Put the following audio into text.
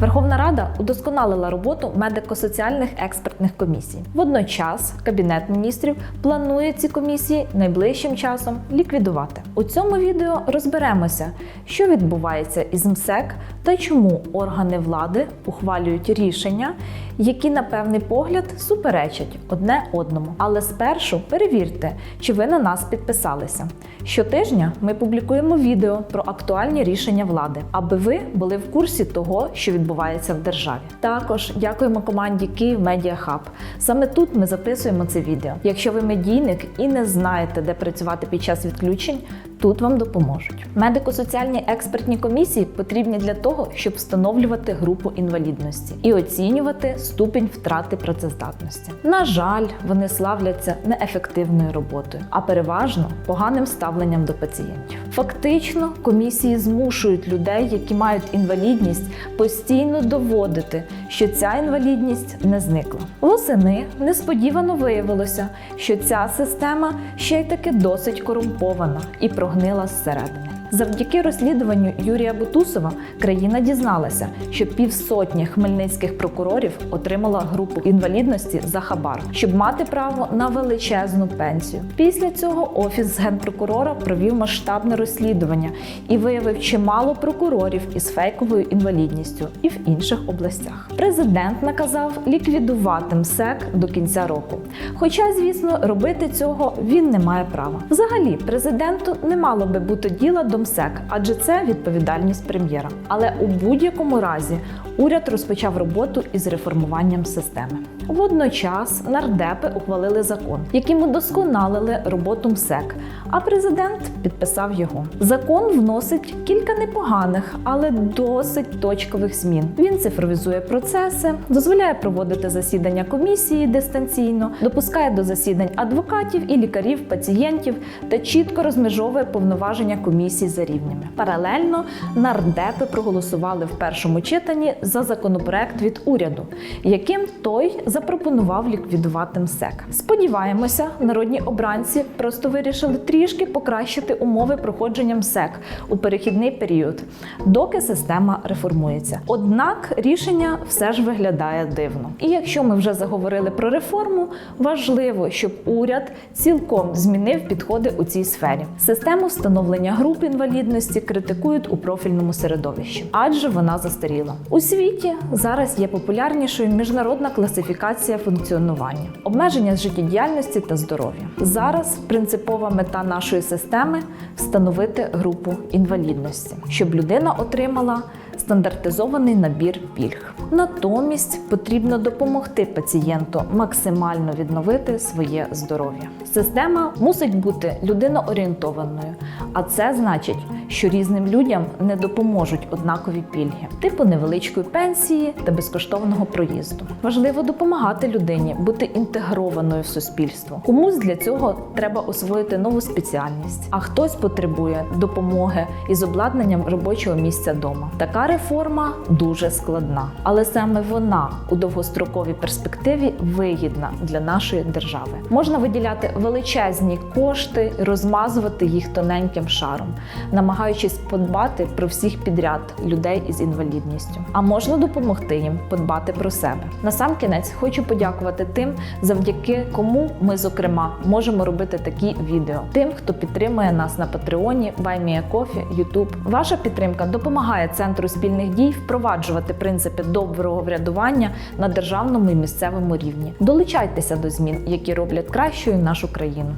Верховна Рада удосконалила роботу медико-соціальних експертних комісій. Водночас Кабінет міністрів планує ці комісії найближчим часом ліквідувати. У цьому відео розберемося, що відбувається із МСЕК та чому органи влади ухвалюють рішення, які на певний погляд суперечать одне одному. Але спершу перевірте, чи ви на нас підписалися. Щотижня ми публікуємо відео про актуальні рішення влади, аби ви були в курсі того, що відбувається в державі. Також дякуємо команді Київ Медіа Хаб. Саме тут ми записуємо це відео. Якщо ви медійник і не знаєте, де працювати під час відключень, тут вам допоможуть. Медико-соціальні експертні комісії потрібні для того, щоб встановлювати групу інвалідності і оцінювати ступінь втрати працездатності. На жаль, вони славляться неефективною роботою, а переважно поганим ставленням до пацієнтів. Фактично, комісії змушують людей, які мають інвалідність, постійно доводити, що ця інвалідність не зникла. Восени несподівано виявилося, що ця система ще й таки досить корумпована і прогнила зсередини. Завдяки розслідуванню Юрія Бутусова країна дізналася, що півсотні хмельницьких прокурорів отримала групу інвалідності за хабар, щоб мати право на величезну пенсію. Після цього офіс генпрокурора провів масштабне розслідування і виявив чимало прокурорів із фейковою інвалідністю і в інших областях. Президент наказав ліквідувати МСЕК до кінця року. Хоча, звісно, робити цього він не має права. Взагалі, президенту не мало би бути діла до МСЕК, адже це відповідальність прем'єра. Але у будь-якому разі уряд розпочав роботу із реформуванням системи. Водночас нардепи ухвалили закон, яким удосконалили роботу МСЕК, а президент підписав його. Закон вносить кілька непоганих, але досить точкових змін. Він цифровізує процеси, дозволяє проводити засідання комісії дистанційно, допускає до засідань адвокатів і лікарів, пацієнтів та чітко розмежовує повноваження комісій за рівнями. Паралельно нардепи проголосували в першому читанні за законопроект від уряду, яким той запропонував ліквідувати МСЕК. Сподіваємося, народні обранці просто вирішили трішки покращити умови проходження МСЕК у перехідний період, доки система реформується. Однак рішення все ж виглядає дивно. І якщо ми вже заговорили про реформу, важливо, щоб уряд цілком змінив підходи у цій сфері. Систему встановлення груп інвалідності критикують у профільному середовищі, адже вона застаріла. У світі зараз є популярнішою міжнародна класифікація функціонування, обмеження життєдіяльності та здоров'я. Зараз принципова мета нашої системи встановити групу інвалідності, щоб людина отримала стандартизований набір пільг. Натомість потрібно допомогти пацієнту максимально відновити своє здоров'я. Система мусить бути людиноорієнтованою, а це значить, що різним людям не допоможуть однакові пільги, типу невеличкої пенсії та безкоштовного проїзду. Важливо допомагати людині бути інтегрованою в суспільство. Комусь для цього треба освоїти нову спеціальність, а хтось потребує допомоги із обладнанням робочого місця вдома. Така реформа дуже складна, але саме вона у довгостроковій перспективі вигідна для нашої держави. Можна виділяти величезні кошти, розмазувати їх тоненьким шаром, намагаючись подбати про всіх підряд людей із інвалідністю. А можна допомогти їм подбати про себе. Насамкінець хочу подякувати тим, завдяки кому ми, зокрема, можемо робити такі відео. Тим, хто підтримує нас на Патреоні, Байміякофі, Ютуб. Ваша підтримка допомагає центру спільних дій впроваджувати принципи доброго врядування на державному і місцевому рівні. Долучайтеся до змін, які роблять кращою нашу країну.